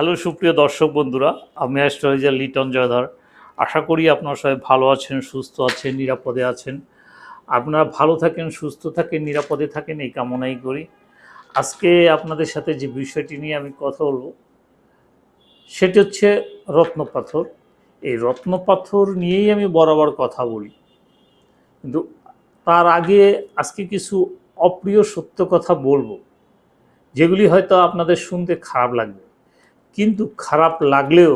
Hello সুপ্রিয় দর্শক বন্ধুরা, আমি অ্যাস্ট্রোলজার লিটন জয়ধর। আশা করি আপনারা সবাই ভালো আছেন, সুস্থ আছেন, নিরাপদে আছেন। আপনারা ভালো থাকেন, সুস্থ থাকেন, নিরাপদে থাকেন, এই কামনাই করি। আজকে আপনাদের সাথে যে বিষয়টি নিয়ে আমি কথা বলব, সেটি হচ্ছে রত্নপাথর এই রত্নপাথর নিয়েই আমি বরাবর কথা বলি। কিন্তু তার আগে আজকে কিছু অপ্রিয় সত্য কথা বলব, যেগুলি হয়তো আপনাদের শুনতে খারাপ লাগবে। কিন্তু খারাপ লাগলেও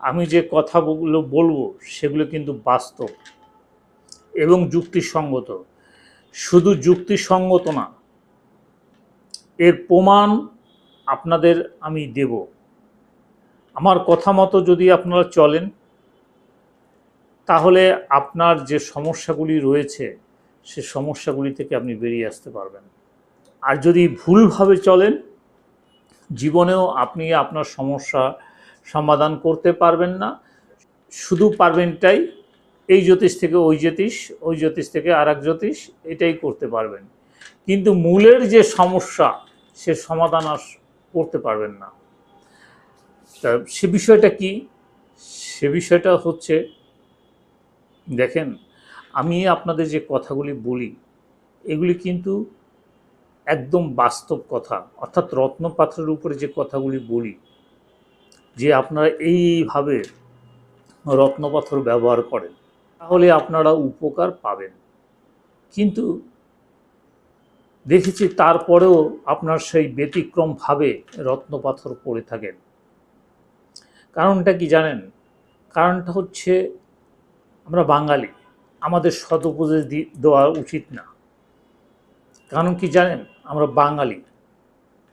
আমি যে কথাগুলো বলব সেগুলো কিন্তু বাস্তব এবং যুক্তিসঙ্গত। শুধু যুক্তিসঙ্গত না, এর প্রমাণ আপনাদের আমি দেব। আমার কথা মতো যদি আপনারা চলেন, তাহলে আপনার যে সমস্যাগুলি রয়েছে, সে সমস্যাগুলি থেকে আপনি বেরিয়ে আসতে পারবেন। আর যদি ভুলভাবে চলেন জীবনেও আপনি আপনার সমস্যা সমাধান করতে পারবেন না। শুধু পারবেনটাই এই জ্যোতিষ থেকে ওই জ্যোতিষ ওই জ্যোতিষ থেকে আর এক জ্যোতিষ, এটাই করতে পারবেন। কিন্তু মূলের যে সমস্যা, সে সমাধান আর করতে পারবেন না। তা সে বিষয়টা কি? সে বিষয়টা হচ্ছে, দেখেন, আমি আপনাদের যে কথাগুলি বলি, এগুলি কিন্তু একদম বাস্তব কথা, অর্থাৎ রত্ন পাথরের উপরে যে কথাগুলি বলি, যে আপনারা এইভাবে রত্নপাথর ব্যবহার করেন, তাহলে আপনারা উপকার পাবেন। কিন্তু দেখেছি তারপরেও আপনার সেই ব্যতিক্রমভাবে রত্নপাথর পড়ে থাকেন। কারণটা কি জানেন? কারণটা হচ্ছে আমরা বাঙালি, আমাদের সদুপদেশ দি- দেওয়া উচিত না। কারণ কি জানেন? আমরা বাঙালি,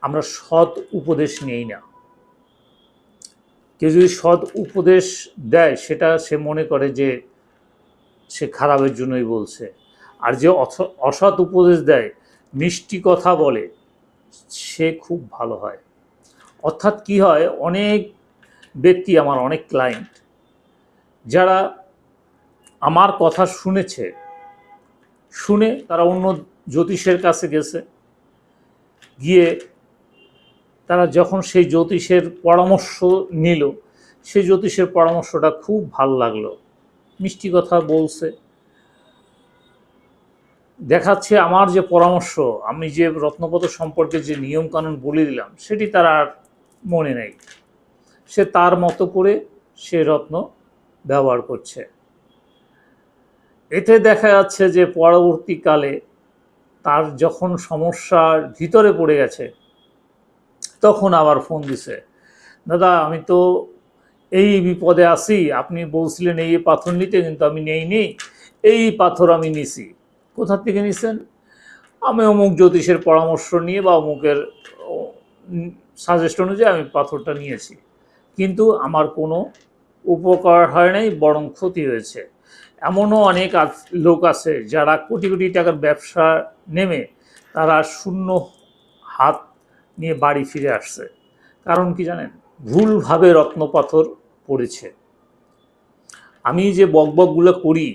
আমরা সৎ উপদেশ নেই না। কেউ যদি সৎ উপদেশ দেয়, সেটা সে মনে করে যে সে খারাপের জন্যই বলছে। আর যে অসৎ উপদেশ দেয়, মিষ্টি কথা বলে, সে খুব ভালো হয়। অর্থাৎ কি হয়, অনেক ব্যক্তি আমার, অনেক ক্লায়েন্ট যারা আমার কথা শুনেছে, শুনে তারা অন্য জ্যোতিষের কাছে গেছে গিয়ে তারা যখন সেই জ্যোতিষের পরামর্শ নিল, সেই জ্যোতিষের পরামর্শটা খুব ভালো লাগল। মিষ্টি কথা বলছে। দেখাচ্ছে আমার যে পরামর্শ, আমি যে রত্নপত সম্পর্কে যে নিয়মকানুন বলে দিলাম, সেটি তার আর মনে নেই। সে তার মতো করে সে রত্ন ব্যবহার করছে। এতে দেখা যাচ্ছে যে পরবর্তীকালে তার যখন সমস্যার ভিতরে পড়ে গেছে, তখন আবার ফোন দিছে, দাদা, আমি তো এই বিপদে আছি, আপনি বলছিলেন এই পাথর নিতে, কিন্তু আমি নেই নেই এই পাথর আমি নিছি। কোথা থেকে নিছেন? আমি অমুক জ্যোতিষের পরামর্শ নিয়ে বা অমুকের সাজেস্ট অনুযায়ী আমি পাথরটা নিয়েছি। কিন্তু আমার কোনো উপকার হয় নাই, বরং ক্ষতি হয়েছে। এমনও অনেক লোক আছে যারা কোটি কোটি টাকার ব্যবসা নেমে তারা শূন্য হাত নিয়ে বাড়ি ফিরে আসছে। কারণ কি জানেন? ভুলভাবে রত্নপাথর পড়েছে। আমি যে বকবকগুলো করি,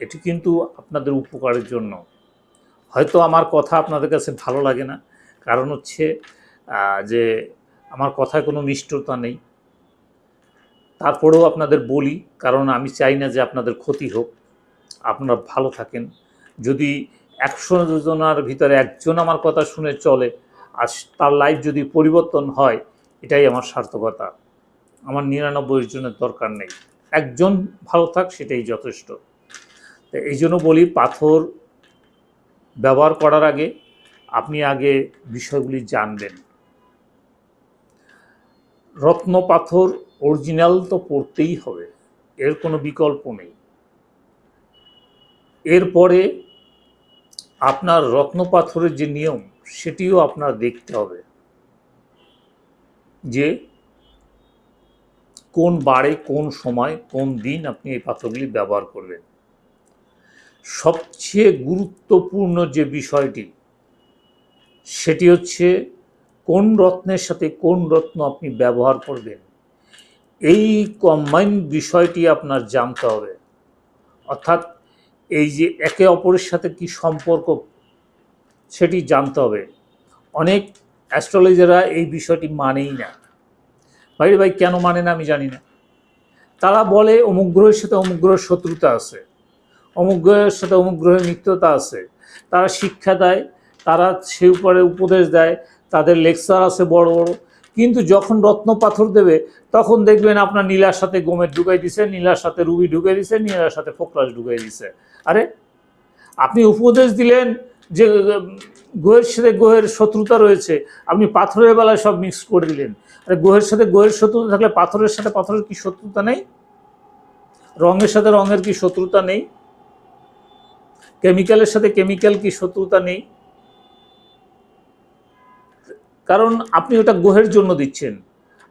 এটি কিন্তু আপনাদের উপকারের জন্য। হয়তো আমার কথা আপনাদের কাছে ভালো লাগে না। কারণ হচ্ছে যে আমার কথায় কোনো মিষ্টতা নেই। তারপরেও আপনাদের বলি, কারণ আমি চাই না যে আপনাদের ক্ষতি হোক। আপনারা ভালো থাকেন। যদি একশো জনের ভিতরে একজন আমার কথা শুনে চলে, আর তার লাইফ যদি পরিবর্তন হয়, এটাই আমার সার্থকতা। আমার নিরানব্বই জনের দরকার নেই। একজন ভালো থাক, সেটাই যথেষ্ট। তো এই জন্য বলি, পাথর ব্যবহার করার আগে আপনি আগে বিষয়গুলি জানবেন। রত্ন পাথর অরিজিনাল তো পড়তেই হবে, এর কোনো বিকল্প নেই। এরপরে আপনার রত্ন পাথরের যে নিয়ম, সেটিও আপনার দেখতে হবে। যে কোন বারে, কোন সময়, কোন দিন আপনি এই পাথরগুলি ব্যবহার করবেন। সবচেয়ে গুরুত্বপূর্ণ যে বিষয়টি, সেটি হচ্ছে কোন রত্নের সাথে কোন রত্ন আপনি ব্যবহার করবেন। এই কম্বাইন বিষয়টি আপনার জানতে হবে। অর্থাৎ এই যে একে অপরের সাথে কি সম্পর্ক, সেটি জানতে হবে। অনেক অ্যাস্ট্রোলজাররা এই বিষয়টি মানেই না। ভাই ভাই কেন মানে না আমি জানি না। তারা বলে অমুক গ্রহের সাথে অমুক গ্রহের শত্রুতা আছে, অমুক গ্রহের সাথে অমুক গ্রহের মিত্রতা আছে। তারা শিক্ষা দেয়, তারা সে উপরে উপদেশ দেয়, তাদের লেকচার আছে বড় বড়। কিন্তু যখন রত্ন পাথর দেবে, তখন দেখবেন আপনার নীলার সাথে গোমের ঢুকাই দিছে, নীলার সাথে রুবি ঢুকাই দিছে, নীলার সাথে ফোকরাস ঢুকাই দিছে। আরে, আপনি উপদেশ দিলেন যে গোহের সাথে গোহের শত্রুতা রয়েছে, আপনি পাথরের বেলায় সব মিক্স করে দিলেন। আরে গোহের সাথে গোহের শত্রুতা থাকলে পাথরের সাথে পাথরের কি শত্রুতা নেই? রঙের সাথে রঙের কি শত্রুতা নেই? কেমিক্যালের সাথে কেমিক্যাল কি শত্রুতা নেই? কারণ আপনি ওটা গ্রহের জন্য দিচ্ছেন।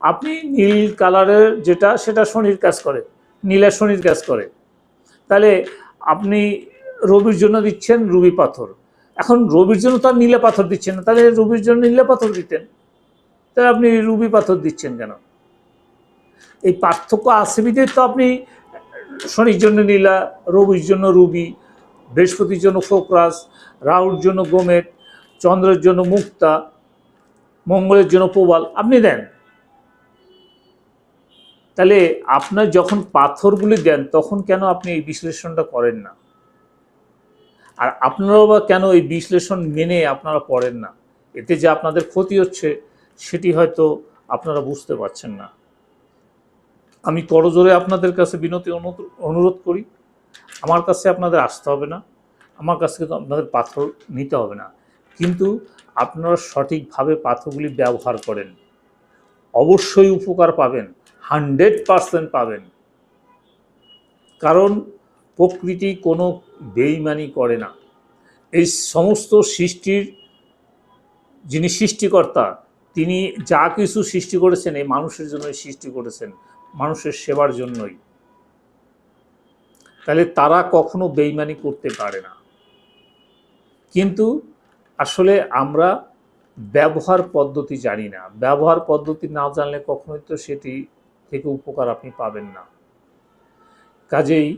আপনি নীল কালারের যেটা, সেটা শনির কাজ করে, নীলা শনির কাজ করে। তাহলে আপনি রবির জন্য দিচ্ছেন রুবি পাথর। এখন রবির জন্য তো আর নীলা পাথর দিচ্ছেন না, তাহলে রবির জন্য নীলা পাথর দিতেন। তাহলে আপনি রুবি পাথর দিচ্ছেন কেন? এই পার্থক্য বিধে তো আপনি শনির জন্য নীলা, রবির জন্য রুবি, বৃহস্পতির জন্য ফোকরাস, রাহুর জন্য গোমেট, চন্দ্রের জন্য মুক্তা মঙ্গলের জন্য প্রবাল, আপনি দেন। তাহলে আপনার যখন পাথরগুলি দেন, তখন কেন আপনি এই বিশ্লেষণটা করেন না? আর আপনারাও বা কেন এই বিশ্লেষণ মেনে আপনারা পড়েন না? এতে যে আপনাদের ক্ষতি হচ্ছে, সেটি হয়তো আপনারা বুঝতে পারছেন না। আমি করজোরে আপনাদের কাছে বিনতি অনু- অনুরোধ করি। আমার কাছে আপনাদের আসতে হবে না। আমার কাছ থেকে আপনাদের পাথর নিতে হবে না। কিন্তু আপনারা সঠিকভাবে পাথরগুলি ব্যবহার করেন। অবশ্যই উপকার পাবেন, হান্ড্রেড পারসেন্ট পাবেন। কারণ প্রকৃতি কোনো বেইমানি করে না। এই সমস্ত সৃষ্টির যিনি সৃষ্টিকর্তা, তিনি যা কিছু সৃষ্টি করেছেন, এই মানুষের জন্যই সৃষ্টি করেছেন, মানুষের সেবার জন্যই। তাহলে তারা কখনো বেইমানি করতে পারে না। কিন্তু আসলে আমরা ব্যবহার পদ্ধতি জানি না। ব্যবহার পদ্ধতি না জানলে কখনোই তো সেটি থেকে উপকার আপনি পাবেন না। কাজেই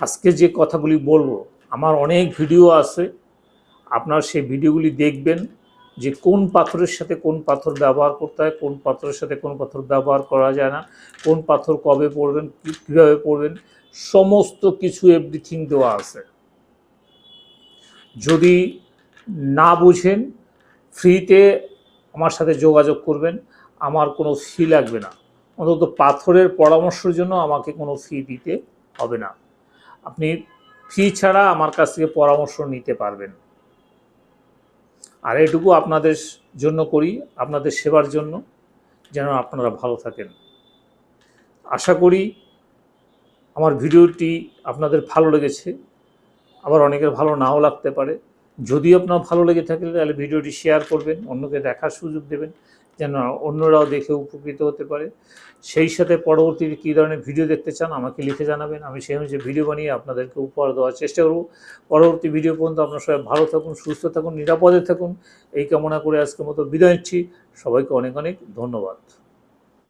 আজকে যে কথাগুলি বলব, আমার অনেক ভিডিও আছে, আপনার সেই ভিডিওগুলি দেখবেন যে কোন পাথরের সাথে কোন পাথর ব্যবহার করতে হয়, কোন পাথরের সাথে কোন পাথর ব্যবহার করা যায় না, কোন পাথর কবে পড়বেন কীভাবে পড়বেন, সমস্ত কিছু এভরিথিং দেওয়া আছে। যদি না বুঝেন, ফ্রিতে আমার সাথে যোগাযোগ করবেন, আমার কোনো ফি লাগবে না। অন্তত পাথরের পরামর্শের জন্য আমাকে কোনো ফি দিতে হবে না। আপনি ফি ছাড়া আমার কাছ থেকে পরামর্শ নিতে পারবেন। আর এটুকু আপনাদের জন্য করি, আপনাদের সেবার জন্য, যেন আপনারা ভালো থাকেন। আশা করি আমার ভিডিওটি আপনাদের ভালো লেগেছে। আবার অনেকের ভালো নাও লাগতে পারে। যদি আপনার ভালো লেগে থাকে, তাহলে ভিডিওটি শেয়ার করবেন, অন্যকে দেখার সুযোগ দেবেন, যেন অন্যরাও দেখে উপকৃত হতে পারে। সেই সাথে পরবর্তীতে কী ধরনের ভিডিও দেখতে চান, আমাকে লিখে জানাবেন। আমি সেই অনুযায়ী ভিডিও বানিয়ে আপনাদেরকে উপহার দেওয়ার চেষ্টা করব। পরবর্তী ভিডিও পর্যন্ত আপনার সবাই ভালো থাকুন, সুস্থ থাকুন, নিরাপদে থাকুন। এই কামনা করে আজকের মতো বিদায় নিচ্ছি। সবাইকে অনেক অনেক ধন্যবাদ।